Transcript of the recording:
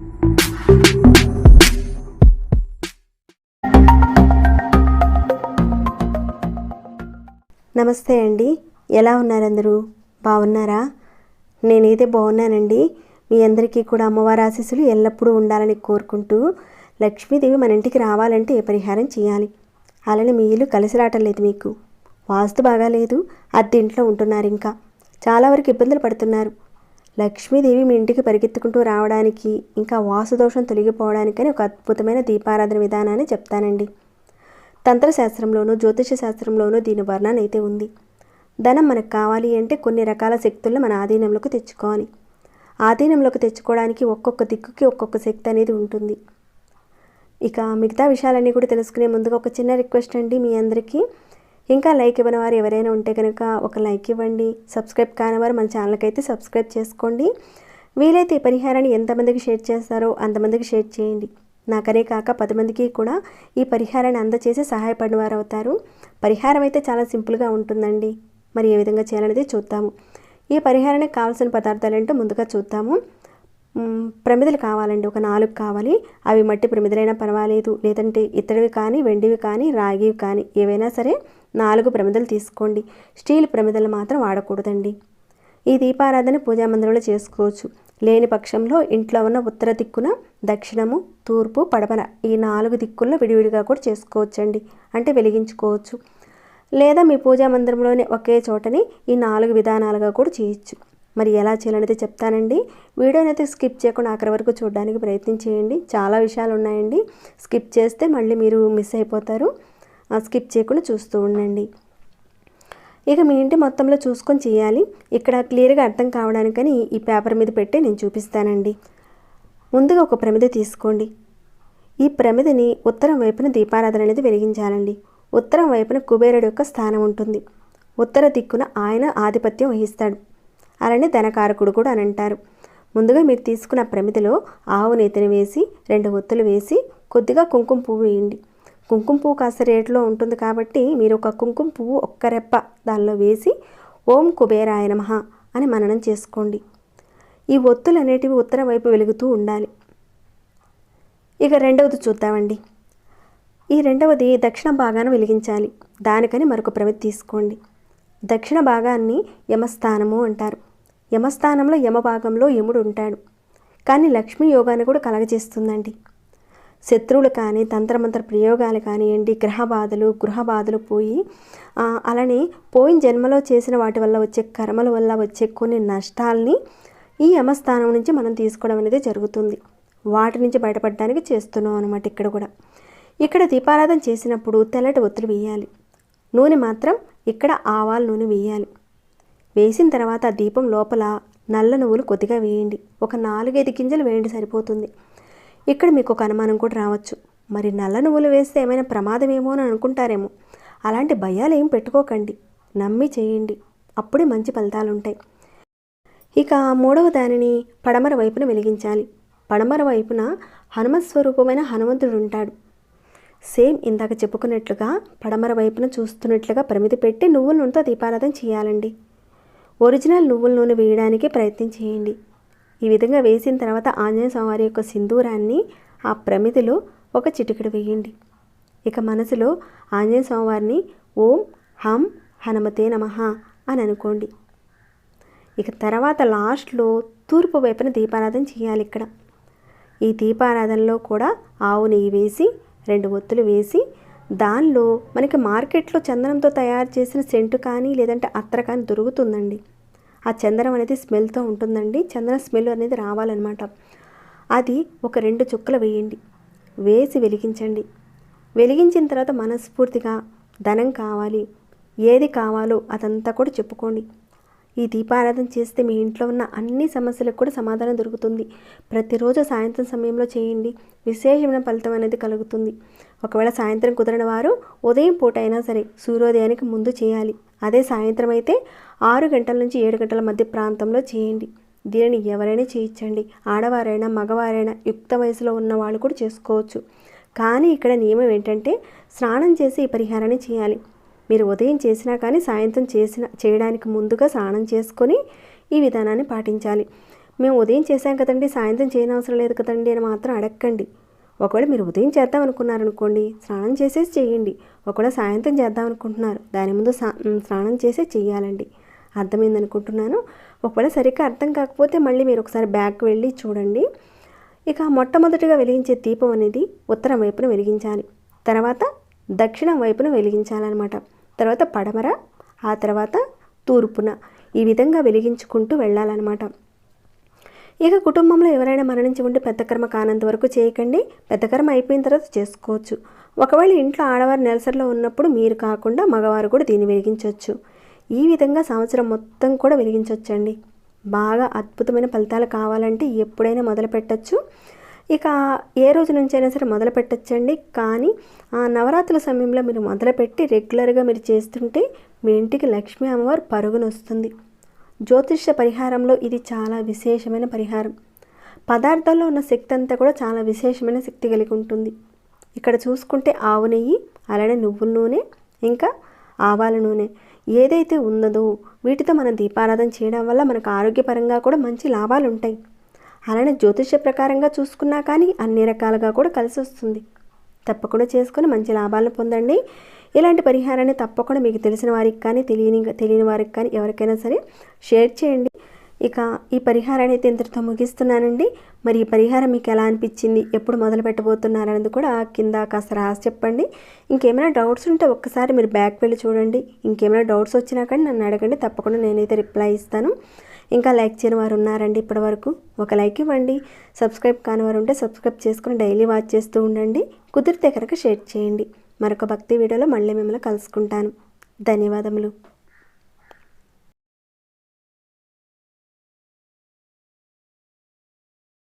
నమస్తే అండి. ఎలా ఉన్నారందరూ? బాగున్నారా? నేనైతే బాగున్నానండి. మీ అందరికీ కూడా అమ్మవారి ఆశీస్సులు ఎల్లప్పుడూ ఉండాలని కోరుకుంటూ లక్ష్మీదేవి మన ఇంటికి రావాలంటే ఏ పరిహారం చేయాలి? అలానే మీ ఇల్లు కలిసి రావటం లేదు మీకు. వాస్తు బాగాలేదు అద్దె ఇంట్లో ఉంటున్నారు ఇంకా. చాలా వరకు ఇబ్బందులు పడుతున్నారు. లక్ష్మీదేవి మీ ఇంటికి పరిగెత్తుకుంటూ రావడానికి ఇంకా వాసుదోషం తొలగిపోవడానికని ఒక అద్భుతమైన దీపారాధన విధానాన్ని చెప్తానండి. తంత్రశాస్త్రంలోనూ జ్యోతిష శాస్త్రంలోనూ దీని వర్ణన అయితే ఉంది. ధనం మనకు కావాలి అంటే కొన్ని రకాల శక్తులను మన ఆధీనంలోకి తెచ్చుకోవాలి. ఆధీనంలోకి తెచ్చుకోవడానికి ఒక్కొక్క దిక్కుకి ఒక్కొక్క శక్తి అనేది ఉంటుంది. ఇక మిగతా విషయాలన్నీ కూడా తెలుసుకునే ముందుగా ఒక చిన్న రిక్వెస్ట్ అండి మీ అందరికీ. ఇంకా లైక్ ఇవ్వని వారు ఎవరైనా ఉంటే కనుక ఒక లైక్ ఇవ్వండి. సబ్స్క్రైబ్ కాని వారు మన ఛానల్కి అయితే సబ్స్క్రైబ్ చేసుకోండి. వీలైతే ఈ పరిహారాన్ని ఎంతమందికి షేర్ చేస్తారో అంతమందికి షేర్ చేయండి. నాకనే కాక పది మందికి కూడా ఈ పరిహారాన్ని అందచేసి సహాయపడిన వారు అవుతారు. పరిహారం అయితే చాలా సింపుల్గా ఉంటుందండి. మరి ఏ విధంగా చేయాలనేది చూద్దాము. ఈ పరిహారానికి కావాల్సిన పదార్థాలు ఏంటో ముందుగా చూద్దాము. ప్రమిదలు కావాలండి. ఒక నాలుగు కావాలి. అవి మట్టి ప్రమిదలైనా పర్వాలేదు. లేదంటే ఇతడివి కానీ వెండివి కానీ రాగివి కానీ ఏవైనా సరే నాలుగు ప్రమిదలు తీసుకోండి. స్టీల్ ప్రమిదలు మాత్రం వాడకూడదండి. ఈ దీపారాధన పూజా మందిరంలో చేసుకోవచ్చు. లేని పక్షంలో ఇంట్లో ఉన్న ఉత్తర దిక్కున దక్షిణము తూర్పు పడమర ఈ నాలుగు దిక్కుల్లో విడివిడిగా కూడా చేసుకోవచ్చండి. అంటే వెలిగించుకోవచ్చు. లేదా మీ పూజా మందిరంలోనే ఒకే చోటని ఈ నాలుగు విధానాలుగా కూడా చేయొచ్చు. మరి ఎలా చేయాలనేది చెప్తానండి. వీడియోని అయితే స్కిప్ చేయకుండా ఆఖరి వరకు చూడడానికి ప్రయత్నం చేయండి. చాలా విషయాలు ఉన్నాయండి. స్కిప్ చేస్తే మళ్ళీ మీరు మిస్ అయిపోతారు. స్కిప్ చేయకుండా చూస్తూ ఉండండి. ఇక మీ ఇంటి మొత్తంలో చూసుకొని చేయాలి. ఇక్కడ క్లియర్గా అర్థం కావడానికని ఈ పేపర్ మీద పెట్టి నేను చూపిస్తానండి. ముందుగా ఒక ప్రమిద తీసుకోండి. ఈ ప్రమిదని ఉత్తరం వైపున దీపారాధన అనేది వెలిగించాలండి. ఉత్తరం వైపున కుబేరుడు యొక్క స్థానం ఉంటుంది. ఉత్తర దిక్కున ఆయన ఆధిపత్యం వహిస్తాడు. అలానే ధనకారకుడు కూడా అని అంటారు. ముందుగా మీరు తీసుకున్న ప్రమిదలో ఆవు నేతిని వేసి రెండు ఒత్తులు వేసి కొద్దిగా కుంకుమ పువ్వు వేయండి. కుంకుమ పువ్వు కాస్త రేటులో ఉంటుంది కాబట్టి మీరు ఒక కుంకుమ పువ్వు ఒక్క రెప్ప దానిలో వేసి ఓం కుబేరాయ నమః అని మననం చేసుకోండి. ఈ ఒత్తులు అనేటివి ఉత్తరం వైపు వెలుగుతూ ఉండాలి. ఇక రెండవది చూద్దామండి. ఈ రెండవది దక్షిణ భాగాన వెలిగించాలి. దానికని మరొక ప్రమిద తీసుకోండి. దక్షిణ భాగాన్ని యమస్థానము అంటారు. యమస్థానంలో యమ భాగంలో యముడు ఉంటాడు. కానీ లక్ష్మీ యోగాన్ని కూడా కలగజేస్తుందండి. శత్రువులు కానీ తంత్రమంత్ర ప్రయోగాలు కానివ్వండి గ్రహ బాధలు గృహ బాధలు పోయి అలానే పోయిన జన్మలో చేసిన వాటి వల్ల వచ్చే కర్మల వల్ల వచ్చే కొన్ని నష్టాల్ని ఈ యమస్థానం నుంచి మనం తీసుకోవడం అనేది జరుగుతుంది. వాటి నుంచి బయటపడడానికి చేస్తున్నాం అనమాట ఇక్కడ కూడా. ఇక్కడ దీపారాధన చేసినప్పుడు తెల్లటి ఒత్తులు వేయాలి. నూనె మాత్రం ఇక్కడ ఆవాల నూనె వేయాలి. వేసిన తర్వాత ఆ దీపం లోపల నల్ల నువ్వులు కొద్దిగా వేయండి. ఒక నాలుగైదు గింజలు వేయండి సరిపోతుంది. ఇక్కడ మీకు ఒక అనుమానం కూడా రావచ్చు. మరి నల్ల నువ్వులు వేస్తే ఏమైనా ప్రమాదమేమో అని అనుకుంటారేమో. అలాంటి భయాలు ఏం పెట్టుకోకండి. నమ్మి చేయండి. అప్పుడే మంచి ఫలితాలు ఉంటాయి ఇక మూడవ దానిని పడమర వైపున వెలిగించాలి. పడమర వైపున హనుమత్ స్వరూపమైన హనుమంతుడు ఉంటాడు. సేమ్ ఇందాక చెప్పుకున్నట్లుగా పడమర వైపున చూస్తున్నట్లుగా పరిమితి పెట్టి నువ్వుల నూనెతో దీపారాధన చేయాలండి. ఒరిజినల్ నువ్వుల నూనె వేయడానికి ప్రయత్నం చేయండి. ఈ విధంగా వేసిన తర్వాత ఆంజనేయ స్వామివారి యొక్క సింధూరాన్ని ఆ ప్రమిదిలో ఒక చిటికెడు వేయండి. ఇక మనసులో ఆంజనేయ స్వామివారిని ఓం హం హనుమతే నమ అని అనుకోండి. ఇక తర్వాత లాస్ట్లో తూర్పు వైపున దీపారాధన చేయాలి ఇక్కడ. ఈ దీపారాధనలో కూడా ఆవు నెయ్యి వేసి రెండు ఒత్తులు వేసి దానిలో మనకి మార్కెట్లో చందనంతో తయారు చేసిన సెంటు కానీ లేదంటే అత్ర కానీ దొరుకుతుందండి. ఆ చందనం అనేది స్మెల్తో ఉంటుందండి. చందనం స్మెల్ అనేది రావాలన్నమాట. అది ఒక రెండు చుక్కలు వేయండి. వేసి వెలిగించండి. వెలిగించిన తర్వాత మనస్ఫూర్తిగా ధనం కావాలి. ఏది కావాలో అదంతా కూడా చెప్పుకోండి. ఈ దీపారాధన చేస్తే మీ ఇంట్లో ఉన్న అన్ని సమస్యలకు కూడా సమాధానం దొరుకుతుంది. ప్రతిరోజు సాయంత్రం సమయంలో చేయండి. విశేషమైన ఫలితం అనేది కలుగుతుంది. ఒకవేళ సాయంత్రం కుదరని వారు ఉదయం పూట అయినా సరే సూర్యోదయానికి ముందు చేయాలి. అదే సాయంత్రం అయితే ఆరు గంటల నుంచి ఏడు గంటల మధ్య ప్రాంతంలో చేయండి. దీనిని ఎవరైనా చేయించండి. ఆడవారైనా మగవారైనా యుక్త వయసులో ఉన్న వాళ్ళు కూడా చేసుకోవచ్చు. కానీ ఇక్కడ నియమం ఏంటంటే స్నానం చేసి ఈ పరిహారాన్ని చేయాలి. మీరు ఉదయం చేసినా కానీ సాయంత్రం చేసిన చేయడానికి ముందుగా స్నానం చేసుకొని ఈ విధానాన్ని పాటించాలి. మేము ఉదయం చేసాం కదండి సాయంత్రం చేయని అవసరం లేదు కదండి అని మాత్రం అడగండి ఒకవేళ మీరు ఉదయం చేద్దాం అనుకున్నారనుకోండి స్నానం చేసేసి చేయండి. ఒకవేళ సాయంత్రం చేద్దాం అనుకుంటున్నారు దాని ముందు స్నానం చేసే చేయాలండి అర్థమైంది అనుకుంటున్నాను ఒకవేళ సరిగ్గా అర్థం కాకపోతే మళ్ళీ మీరు ఒకసారి బ్యాక్ వెళ్ళి చూడండి. ఇక మొట్టమొదటిగా వెలిగించే దీపం అనేది ఉత్తరం వైపున వెలిగించాలి. తర్వాత దక్షిణం వైపున వెలిగించాలన్నమాట. తర్వాత పడమర ఆ తర్వాత తూర్పున ఈ విధంగా వెలిగించుకుంటూ వెళ్ళాలన్నమాట. ఇక కుటుంబంలో ఎవరైనా మరణించి ఉంటే పెద్ద కర్మ కానంత వరకు చేయకండి. పెద్ద కర్మ అయిపోయిన తర్వాత చేసుకోవచ్చు. ఒకవేళ ఇంట్లో ఆడవారు నెలసరిలో ఉన్నప్పుడు మీరు కాకుండా మగవారు కూడా దీన్ని వెలిగించవచ్చు. ఈ విధంగా సంవత్సరం మొత్తం కూడా వెలిగించవచ్చండి బాగా అద్భుతమైన ఫలితాలు కావాలంటే ఎప్పుడైనా మొదలు పెట్టచ్చు. ఇక ఏ రోజు నుంచైనా సరే మొదలు పెట్టచ్చండి. కానీ ఆ నవరాత్రుల సమయంలో మీరు మొదలుపెట్టి రెగ్యులర్గా మీరు చేస్తుంటే మీ ఇంటికి లక్ష్మీ అమ్మవారు పరుగును వస్తుంది. జ్యోతిష పరిహారంలో ఇది చాలా విశేషమైన పరిహారం. పదార్థాల్లో ఉన్న శక్తి అంతా కూడా చాలా విశేషమైన శక్తి కలిగి ఉంటుంది. ఇక్కడ చూసుకుంటే ఆవు నెయ్యి అలానే నువ్వుల నూనె ఇంకా ఆవాల నూనె ఏదైతే ఉన్నదో వీటితో మనం దీపారాధన చేయడం వల్ల మనకు ఆరోగ్యపరంగా కూడా మంచి లాభాలు ఉంటాయి. అలానే జ్యోతిష్య ప్రకారంగా చూసుకున్నా కానీ అన్ని రకాలుగా కూడా కలిసి వస్తుంది. తప్పకుండా చేసుకొని మంచి లాభాలను పొందండి. ఇలాంటి పరిహారాన్ని తప్పకుండా మీకు తెలిసిన వారికి కానీ తెలియని తెలియని వారికి కానీ ఎవరికైనా సరే షేర్ చేయండి. ఇక ఈ పరిహారాన్ని అయితే ఇంతటితో ముగిస్తున్నానండి. మరి ఈ పరిహారం మీకు ఎలా అనిపించింది? ఎప్పుడు మొదలు పెట్టబోతున్నారనేది కూడా కింద కాస్త రాసి చెప్పండి. ఇంకేమైనా డౌట్స్ ఉంటే ఒక్కసారి మీరు బ్యాక్ వెళ్ళి చూడండి. ఇంకేమైనా డౌట్స్ వచ్చినా కానీ నన్ను అడగండి. తప్పకుండా నేనైతే రిప్లై ఇస్తాను. ఇంకా లైక్ చేయని వారు ఉన్నారండి ఇప్పటివరకు ఒక లైక్ ఇవ్వండి. సబ్స్క్రైబ్ కాని వారు ఉంటే సబ్స్క్రైబ్ చేసుకుని డైలీ వాచ్ చేస్తూ ఉండండి. కుదిరితే కనుక షేర్ చేయండి. మరొక భక్తి వీడియోలో మళ్ళీ మిమ్మల్ని కలుసుకుంటాను. ధన్యవాదములు.